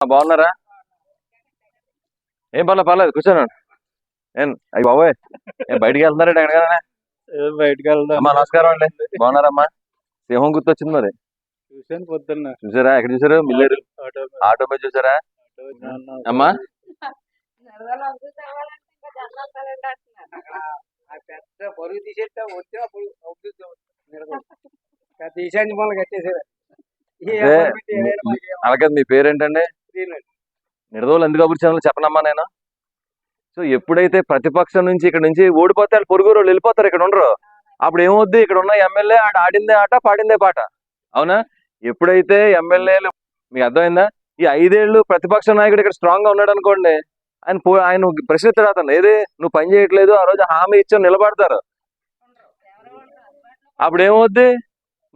బాగున్నారా? ఏం పర్లేదు పర్లేదు కూర్చోను ఏం అయ్యి బాబోయ్ ఏం బయటికి వెళ్తున్నారండి ఎక్కడికైనా? బయటకు వెళ్దాం. అమ్మా నమస్కారం అండి. బాగున్నారమ్మా. సింహం గుర్తొచ్చింది మరి. చూసాను పొద్దున్న. చూసారా? ఎక్కడ చూసారు? మిల్లేరు. ఆటో ఆటో మీద చూసారా? అమ్మా. అలాగే మీ పేరేంటండి. నిడదోలు ఎందుకు అభివృద్ధి ఛానల్ చెప్పనమ్మా నేను సో ఎప్పుడైతే ప్రతిపక్షం నుంచి ఇక్కడ నుంచి ఓడిపోతే వాళ్ళు పొరుగు వాళ్ళు వెళ్ళిపోతారు ఇక్కడ ఉండరు. అప్పుడు ఏమవుద్ది? ఇక్కడ ఉన్న ఎమ్మెల్యే ఆడ ఆడిందే ఆట పాడిందే పాట. అవునా? ఎప్పుడైతే ఎమ్మెల్యేలు మీకు అర్థమైందా? ఈ ఐదేళ్ళు ప్రతిపక్ష నాయకుడు ఇక్కడ స్ట్రాంగ్గా ఉన్నాడు అనుకోండి ఆయన ఆయన ప్రశ్నిస్తాడు అతను ఏది? నువ్వు పని చేయట్లేదు ఆ రోజు హామీ ఇచ్చావు నిలబడతారు. అప్పుడు ఏమవుద్ది?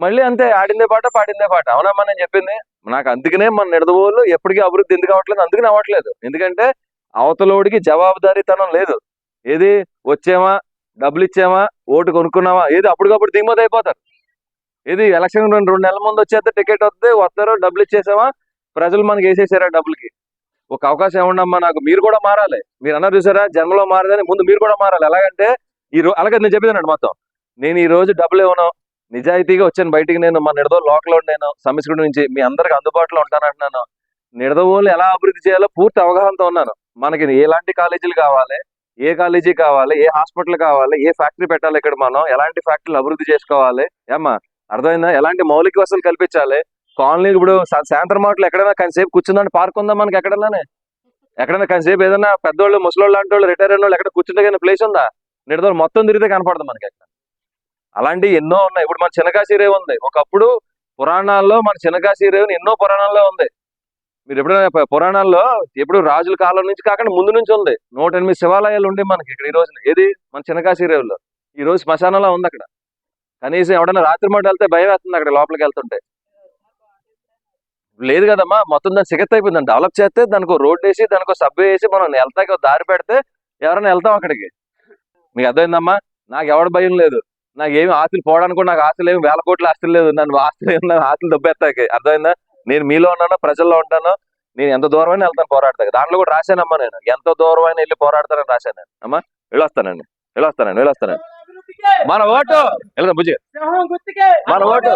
మళ్ళీ అంతే ఆడిందే పాట పాడిందే పాట. అవునమ్మా నేను చెప్పింది? నాకు అందుకనే మన నిడదవోళ్ళు ఎప్పటికీ అభివృద్ధి ఎందుకు అవ్వట్లేదు అందుకని అవ్వట్లేదు. ఎందుకంటే అవతలోడికి జవాబుదారీతనం లేదు. ఏది? వచ్చామా? డబ్బులు ఇచ్చామా? ఓటు కొనుక్కున్నావా ఏది? అప్పటికప్పుడు దిగుమతి అయిపోతారు. ఏది? ఎలక్షన్ రెండు రెండు నెలల ముందు వచ్చేస్తే టికెట్ వస్తే వస్తారు డబ్బులు ఇచ్చేసామా? ప్రజలు మనకి వేసేసారా డబ్బులకి? ఒక అవకాశం ఏముండమ్మా నాకు? మీరు కూడా మారాలి. మీరు అన్నారు చూసారా? జన్మలో మారదని ముందు మీరు కూడా మారాలి. ఎలాగంటే ఈ రోజు అలాగే నేను చెప్పేదానండి మొత్తం. నేను ఈ రోజు డబ్బులు ఇవ్వను. నిజాయితీగా వచ్చాను బయటికి నేను మా నిడదో లోకల్ నేను సమిస్కుడి నుంచి మీ అందరికి అందుబాటులో ఉంటానంటున్నాను. నిడదవోలు ఎలా అభివృద్ధి చేయాలో పూర్తి అవగాహనతో ఉన్నాను. మనకి ఎలాంటి కాలేజీలు కావాలి ఏ కాలేజీ కావాలి ఏ హాస్పిటల్ కావాలి ఏ ఫ్యాక్టరీ పెట్టాలి ఇక్కడ మనం ఎలాంటి ఫ్యాక్టరీలు అభివృద్ధి చేసుకోవాలి ఏమ్మా అర్థమైందా? ఎలాంటి మౌలిక వసతులు కల్పించాలి? కాలనీ ఇప్పుడు సాయంత్రం మాటలు ఎక్కడైనా కాసేపు కూర్చుందని పార్క్ ఉందా మనకి ఎక్కడైనా ఎక్కడైనా కాసేపు ఏదైనా పెద్దోళ్ళు ముసలోళ్ళు లాంటి వాళ్ళు రిటైర్ అయిన వాళ్ళు ఎక్కడ కూర్చుంటే ప్లేస్ ఉందా? నిడదోలు మొత్తం తిరిగితే కనపడదు మనకి ఎక్కడ. అలాంటి ఎన్నో ఉన్నాయి. ఇప్పుడు మన చినకాశి రేవు ఉంది. ఒకప్పుడు పురాణాల్లో మన చినకాశి రేవుని ఎన్నో పురాణాల్లో ఉంది. మీరు ఎప్పుడైనా పురాణాల్లో ఎప్పుడు రాజుల కాలం నుంచి కాకుండా ముందు నుంచి ఉంది. నూట ఎనిమిది శివాలయాలు ఉండే మనకి ఇక్కడ ఈ రోజున. ఏది? మన చినకాశి రేవులో ఈ రోజు శ్మశానంలో ఉంది అక్కడ. కనీసం ఎవడైనా రాత్రి మాట వెళ్తే భయం వేస్తుంది అక్కడ లోపలికి వెళ్తుంటే. లేదు కదమ్మా మొత్తం దాన్ని సిగత్ అయిపోయింది డెవలప్ చేస్తే దానికి రోడ్ వేసి దానికి సబ్బే వేసి మనం వెళ్తాకి దారి పెడితే ఎవరైనా వెళ్తాం అక్కడికి. మీకు అర్థమైందమ్మా? నాకు ఎవడ భయం లేదు. నాకు ఏమి ఆస్తులు పోవడానికి కూడా నాకు ఆస్తులు ఏమి వేల కోట్ల ఆస్తులు లేదు నన్ను ఆస్తులు ఏమి నాకు ఆస్తులు దెబ్బెత్తాకి అర్థమైందా? నేను మీలో ఉన్నాను ప్రజల్లో ఉంటాను. నేను ఎంత దూరమైనా వెళ్తాను పోరాడతాను దాంట్లో కూడా రాశానమ్మా నేను. ఎంత దూరమైనా వెళ్ళి పోరాడతానని రాశాను నేను. అమ్మా వెళ్ళొస్తానండి. వెళ్ళొస్తానండి. వెళ్ళొస్తానండి. మన ఓటు! వెళ్దాం బుజ్జి. మన ఓటు!